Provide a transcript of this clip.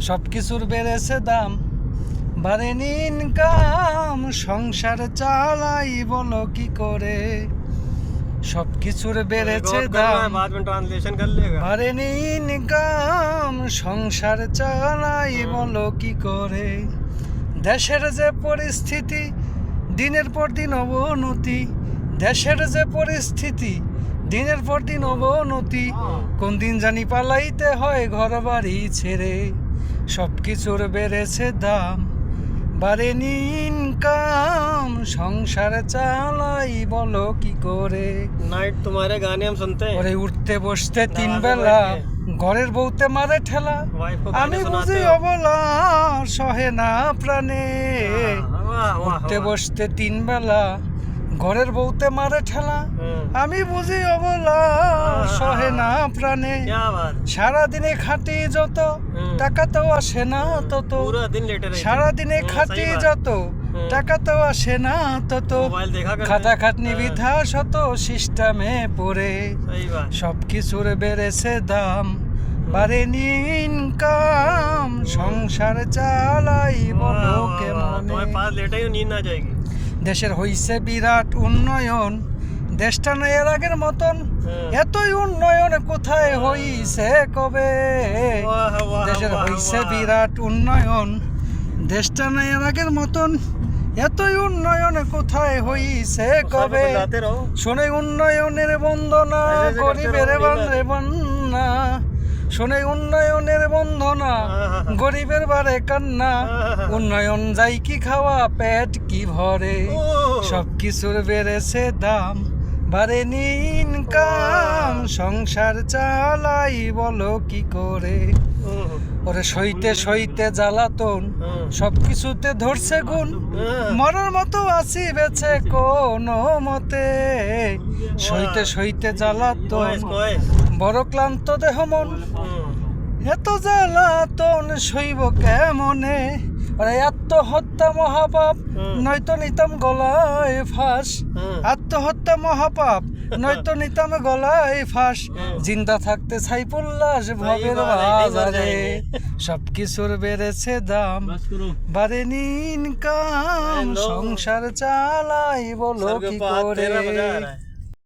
সব কিছুর বেড়েছে দাম। বারে নিন কাম সংসার চালাই বলো কি করে? সব কিছুর বেড়েছে দাম। ইনকাম সংসার চালাই বলো কি করে? দেশের যে পরিস্থিতি দিনের পর দিন অবনতি। দেশের যে পরিস্থিতি দিনের পর দিন অবনতি। কোন দিন জানি পালাইতে হয় ঘর বাড়ি ছেড়ে। সব কিছুর বেড়েছে দাম। বাড়েনি ইনকাম সংসার চালাই বলো কি করে? নাইট তোমারে গানে আমি শুনতে। ওরে উঠতে বসতে তিন বেলা ঘরের বউতে মারে ঠেলা। আমি বুঝি অবলা সহে না প্রাণে। উঠতে বসতে তিন বেলা ঘরের বউতে মারে ঠেলা। আমি বুঝি অবলা সহে না প্রাণে। সারাদিনে খাটি যত টাকা তো আসে না তত। সারাদিনে খাটি যত টাকা তো আসে না তত। খাতা খাটনি বিধা শত সিস্টেমে পড়ে। সব কিছুর বেড়েছে দাম। বাড়েনি ইনকাম সংসার চালাই বলো কেমন? দেশের হইছে বিরাট উন্নয়ন। দেশটা নয় এর আগের মতন। এতই উন্নয়ন কোথায় হইছে কবে? দেশের হইছে বিরাট উন্নয়ন। দেশটা নয় এর আগের মতন। এতই উন্নয়ন কোথায় হইছে কবে? শোনে উন্নয়নের বন্দনা গরিবের বান্ধে বন্যা। শোনে উন্নয়নের বন্ধনা গরিবের বারে কান্না। উন্নয়ন যাই কি খাওয়া পেট কি ভরে? সব কিছুর বেড়েছে দাম। বারে নিন কাম সংসার চালাই বলো কি করে? ওরে সইতে সইতে জ্বালাতন সব কিছুতে ধরছে গুণ। মরার মতো আসি বেছে কোনো মতে। সইতে সইতে জ্বালাতন বড় ক্লান্ত দেহ মন। এত জ্বালাতন সইব কেমনে? আত্মহত্যা মহাপাপ নয়তো নিতাম গলায় ফাঁস। আত্মহত্যা মহাপাপ নয়তো নিতাম গলায় ফাঁস। জিন্দা থাকতে সাইফুল্লাস ভবের বাজারে। সব কিছুর বেড়েছে দাম। বাড়েনি ইনকাম সংসার চালাই বলো কি করে?